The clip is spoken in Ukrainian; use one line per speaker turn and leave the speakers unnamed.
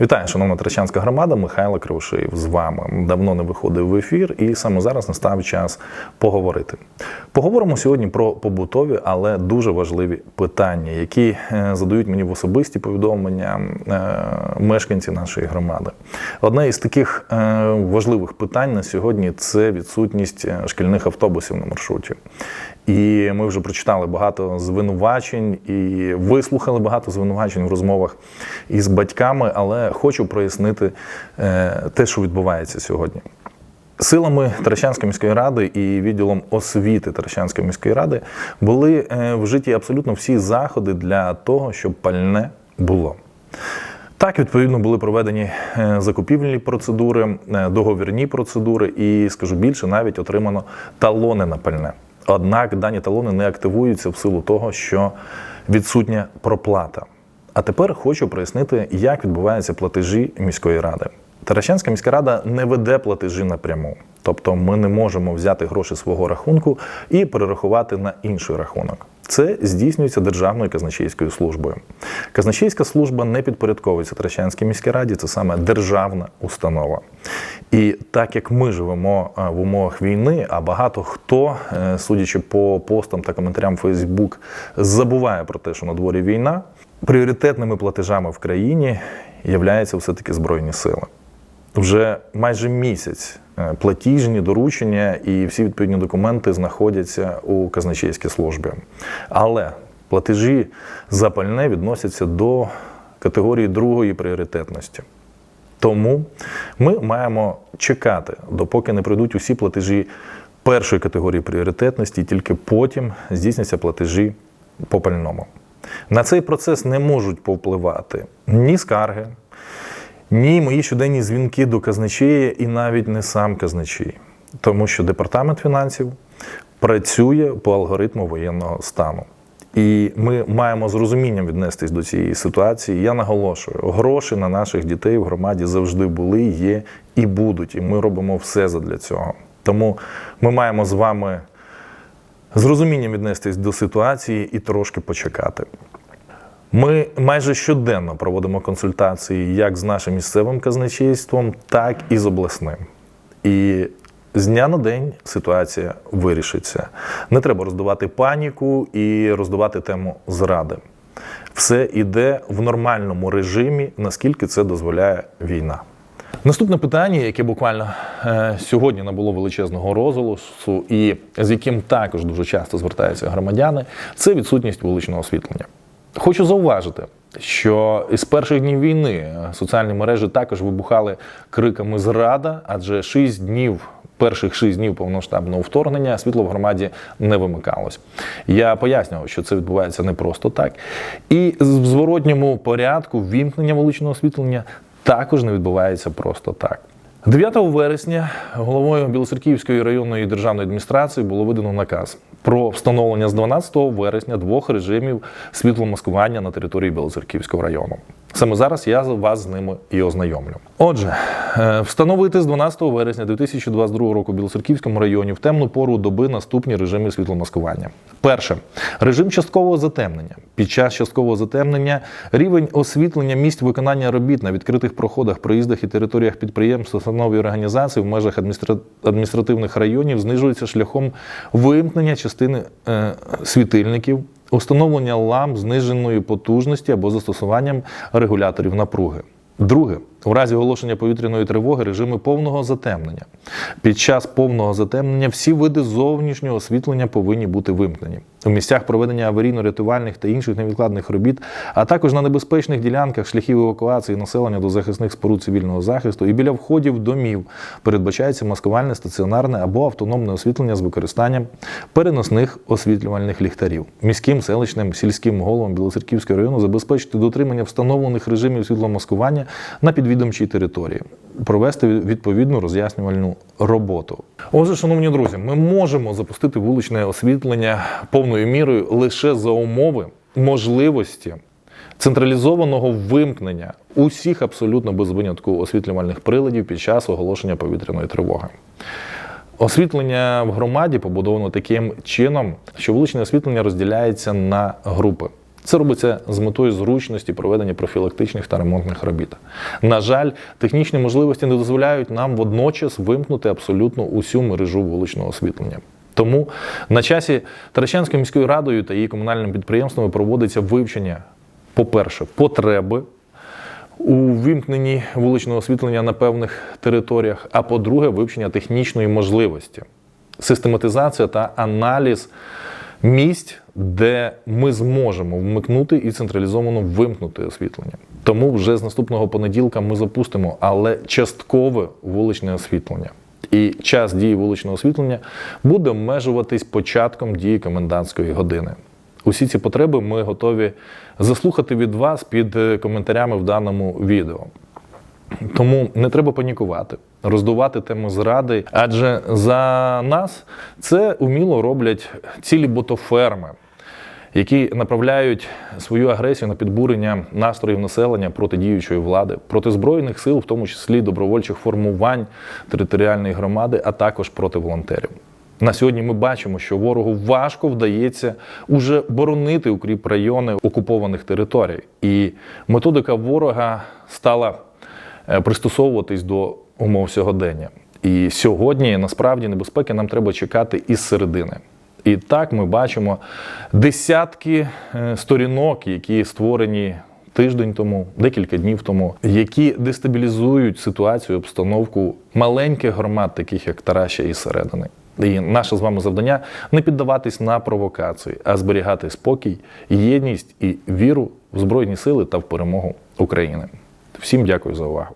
Вітаю, шановна Трещанська громада. Михайло Кривошеєв з вами. Давно не виходив в ефір, і саме зараз настав час поговорити. Поговоримо сьогодні про побутові, але дуже важливі питання, які е, задають мені в особисті повідомлення е, мешканці нашої громади. Одне із таких е, важливих питань на сьогодні це відсутність шкільних автобусів на маршруті. І ми вже прочитали багато звинувачень і вислухали багато звинувачень в розмовах із батьками, але хочу прояснити е, те, що відбувається сьогодні. Силами Таращанської міської ради і відділом освіти Таращанської міської ради були е, вжиті абсолютно всі заходи для того, щоб пальне було. Так, відповідно, були проведені е, закупівельні процедури, договірні процедури, і скажу більше, навіть отримано талони на пальне. Однак дані талони не активуються в силу того, що відсутня проплата. А тепер хочу прояснити, як відбуваються платежі міської ради. Таращанська міська рада не веде платежі напряму. Тобто ми не можемо взяти гроші свого рахунку і перерахувати на інший рахунок. Це здійснюється Державною казначейською службою. Казначейська служба не підпорядковується Трещанській міській раді, це саме державна установа. І так як ми живемо е, в умовах війни, а багато хто, е, судячи по постам та коментарям Фейсбук, забуває про те, що на дворі війна, пріоритетними платежами в країні являються все-таки Збройні сили. Вже майже місяць е, платіжні доручення і всі відповідні документи знаходяться у казначейській службі. Але платежі за пальне відносяться до категорії другої пріоритетності. Тому ми маємо чекати, допоки не прийдуть усі платежі першої категорії пріоритетності, тільки потім здійсняться платежі по пальному. На цей процес не можуть повпливати ні скарги, ні мої щоденні дзвінки до казначея і навіть не сам казначей, тому що департамент фінансів працює по алгоритму воєнного стану. І ми маємо з розумінням віднестись до цієї ситуації. Я наголошую, гроші на наших дітей в громаді завжди були, є і будуть. І ми робимо все задля цього. Тому ми маємо з вами з розумінням віднестись до ситуації і трошки почекати. Ми майже щоденно проводимо консультації як з нашим місцевим казначейством, так і з обласним. І з дня на день ситуація вирішиться. Не треба роздавати паніку і роздавати тему зради. Все йде в нормальному режимі, наскільки це дозволяє війна. Наступне питання, яке буквально е, сьогодні набуло величезного розголосу, і з яким також дуже часто звертаються громадяни, це відсутність вуличного освітлення. Хочу зауважити, що із перших днів війни соціальні мережі також вибухали криками зрада, адже шість днів. Перших шість днів повноштабного вторгнення світло в громаді не вимикалось. Я пояснював, що це відбувається не просто так. І в зворотньому порядку вімкнення вуличного освітлення також не відбувається просто так. 9 вересня головою Білоцерківської районної державної адміністрації було видано наказ про встановлення з 12 вересня двох режимів світломаскування на території Білоцерківського району. Саме зараз я вас з ними і ознайомлю. Отже, встановити з 12 вересня 2022 року в Білоцерківському районі в темну пору доби наступні режими світломаскування. Перше режим часткового затемнення. Під час часткового затемнення рівень освітлення місць виконання робіт на відкритих проходах, проїздах і територіях підприємств, установ і організацій в межах адміністративних районів знижується шляхом вимкнення частини е, світильників, установлення ламп зниженої потужності або застосуванням регуляторів напруги. Друге, у разі оголошення повітряної тривоги режими повного затемнення. Під час повного затемнення всі види зовнішнього освітлення повинні бути вимкнені. У місцях проведення аварійно-рятувальних та інших невідкладних робіт, а також на небезпечних ділянках шляхів евакуації населення до захисних споруд цивільного захисту і біля входів домів передбачається маскувальне стаціонарне або автономне освітлення з використанням переносних освітлювальних ліхтарів. Міським, селищним, сільським головам Білоцерківського району забезпечити дотримання встановлених режимів світломаскування на підвідомчій території, провести відповідну роз'яснювальну роботу. Отже, шановні друзі, ми можемо запустити вуличне освітлення повною мірою лише за умови можливості централізованого вимкнення усіх абсолютно без винятку освітлювальних приладів під час оголошення повітряної тривоги. Освітлення в громаді побудовано таким чином, що вуличне освітлення розділяється на групи. Це робиться з метою зручності проведення профілактичних та ремонтних робіт. На жаль, технічні можливості не дозволяють нам водночас вимкнути абсолютно усю мережу вуличного освітлення. Тому на часі Таращанською міською радою та її комунальними підприємствами проводиться вивчення, по-перше, потреби у вимкненні вуличного освітлення на певних територіях, а по-друге, вивчення технічної можливості, систематизація та аналіз місць, де ми зможемо вмикнути і централізовано вимкнути освітлення. Тому вже з наступного понеділка ми запустимо, але часткове вуличне освітлення. І час дії вуличного освітлення буде обмежуватись початком дії комендантської години. Усі ці потреби ми готові заслухати від вас під е, коментарями в даному відео. Тому не треба панікувати, роздувати тему зради, адже за нас це уміло роблять цілі ботоферми, які направляють свою агресію на підбурення настроїв населення проти діючої влади, проти збройних сил, в тому числі добровольчих формувань територіальної громади, а також проти волонтерів. На сьогодні ми бачимо, що ворогу важко вдається уже боронити укріп райони окупованих територій, і методика ворога стала е, пристосовуватись до умов сьогодення. І сьогодні насправді небезпеки нам треба чекати із середини. І так ми бачимо десятки е, сторінок, які створені тиждень тому, декілька днів тому, які дестабілізують ситуацію, обстановку маленьких громад, таких як Тараща і Середини. І наше з вами завдання не піддаватись на провокації, а зберігати спокій, єдність і віру в Збройні сили та в перемогу України. Всім дякую за увагу.